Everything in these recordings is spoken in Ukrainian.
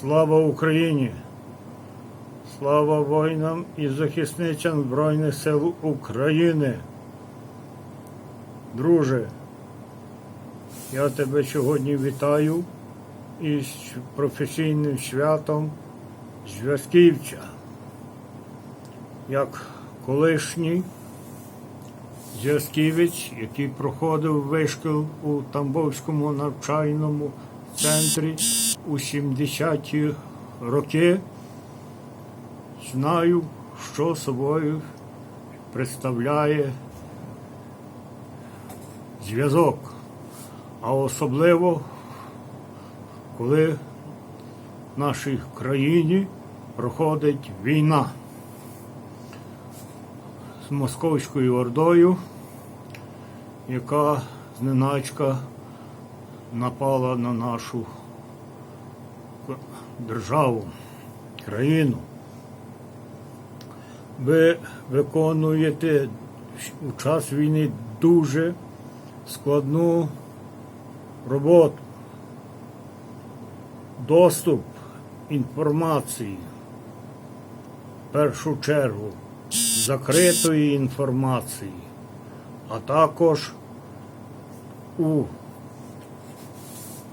Слава Україні! Слава воїнам і захисницям Збройних сил України. Друже, я тебе сьогодні вітаю із професійним святом зв'язківця. Як колишній зв'язківець, який проходив вишкіл у Тамбовському навчальному центрі у 70-ті роки, знаю, що собою представляє зв'язок, а особливо, коли в нашій країні проходить війна з Московською Ордою, яка зненачка напала на нашу державу, країну. Ви виконуєте у час війни дуже складну роботу. Доступ інформації в першу чергу закритої інформації, а також у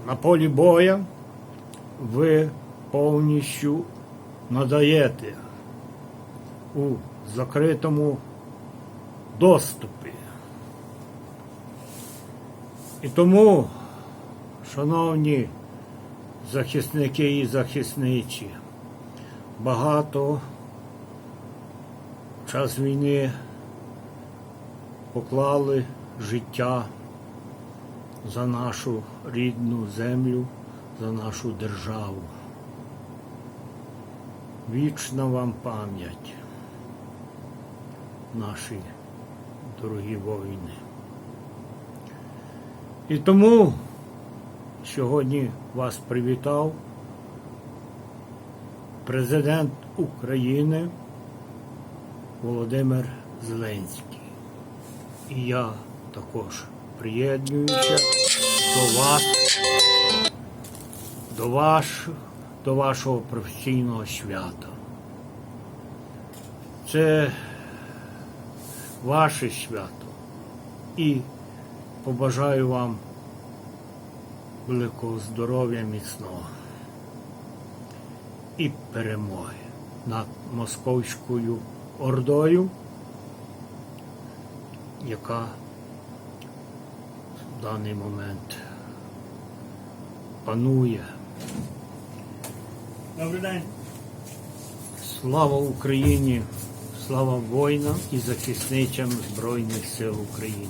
на полі боя ви повністю надаєте у закритому доступі. І тому, шановні захисники і захисниці, багато час війни поклали життя за нашу рідну землю, за нашу державу. Вічна вам пам'ять, наші дорогі воїни. І тому сьогодні вас привітав президент України Володимир Зеленський. І я також приєднуюся до вас, до, ваш, до вашого професійного свята. Це ваше свято. І побажаю вам великого здоров'я міцного і перемоги над московською ордою, яка в даний момент панує. Добрий день. Слава Україні! Слава воїнам і захисничам Збройних сил України!